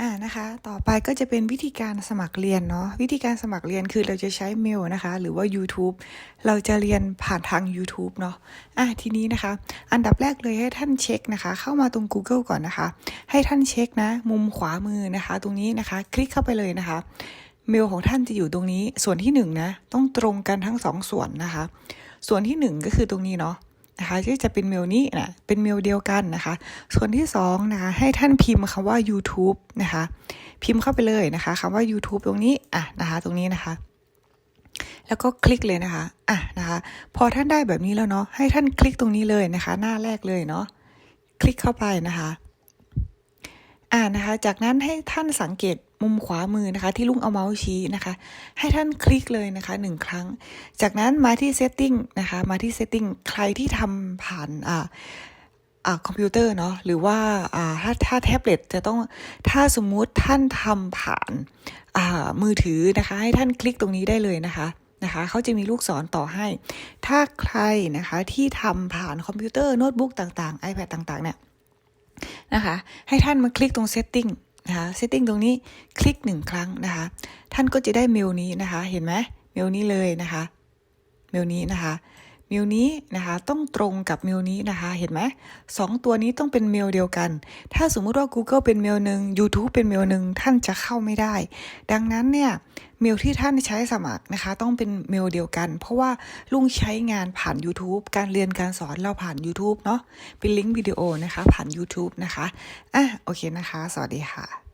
อ่านะคะ ต่อไปก็จะเป็นวิธีการสมัครเรียนเนาะวิธีการสมัครเรียนคือเราจะใช้เมลนะคะ หรือว่า YouTube เราจะเรียนผ่านทาง YouTube เนาะอะทีนี้นะคะ อันดับแรกเลยให้ท่านเช็คนะคะ เข้ามาตรง Google ก่อนนะคะ ให้ท่านเช็คนะ มุมขวามือนะคะ ตรงนี้นะคะ คลิกเข้าไปเลยนะคะ เมลของท่านจะอยู่ตรงนี้ส่วนที่หนึ่งนะต้องตรงกันทั้งสองส่วนนะคะ ส่วนที่หนึ่งก็คือตรงนี้เนาะ นะคะที่จะเป็นเมลนี้นะเป็นเมลเดียวกันนะคะ ส่วนที่สองนะคะให้ท่านพิมพ์คำว่า YouTube นะคะ พิมพ์เข้าไปเลยนะคะคำว่า YouTube ตรงนี้อะนะคะ ตรงนี้นะคะ แล้วก็คลิกเลยนะคะอะนะคะ พอท่านได้แบบนี้แล้วเนาะให้ท่านคลิกตรงนี้เลยนะคะ หน้าแรกเลยเนาะคลิกเข้าไปนะคะ อ่านะคะ จากนั้นให้ท่านสังเกตมุมขวามือนะคะ ที่ลุงเอาเมาส์ชี้นะคะ ให้ท่านคลิกเลยนะคะหนึ่งครั้ง จากนั้นมาที่ setting นะคะ มาที่ setting ใครที่ทำผ่านอ่าอคอมพิวเตอร์เนาะหรือว่าอ่าถ้าถ้าแท็บเล็ตจะต้องถ้าสมมุติท่านทำผ่านอ่ามือถือนะคะ ให้ท่านคลิกตรงนี้ได้เลยนะคะนะคะเขาจะมีลูกศรต่อให้ ถ้าใครนะคะที่ทำผ่านคอมพิวเตอร์โน้ตบุ๊กต่างๆ iPad ต่างๆเนี่ย นะคะให้ท่านมาคลิกตรง setting นะคะ setting ตรงนี้คลิกหนึ่งครั้งนะคะ ท่านก็จะได้เมลนี้นะคะ เห็นไหมเมลนี้เลยนะคะ เมลนี้นะคะ มลนี้นะคะต้องตรงกับเมลนี้นะคะเห็นไหมสองตัวนี้ต้องเป็นเมลเดียวกัน ถ้าสมมุติว่า Google เป็นเมลหนึ่ง YouTube เป็นเมลหนึ่งท่านจะเข้าไม่ได้ ดังนั้นเนี่ยเมลที่ท่านใช้สมัครนะคะ ต้องเป็นเมลเดียวกัน เพราะว่าลุงใช้งานผ่าน YouTube การเรียนการสอนเราผ่าน YouTube เนาะเป็นลิงก์วิดีโอนะคะผ่าน YouTube นะคะอะโอเคนะคะ สวัสดีค่ะ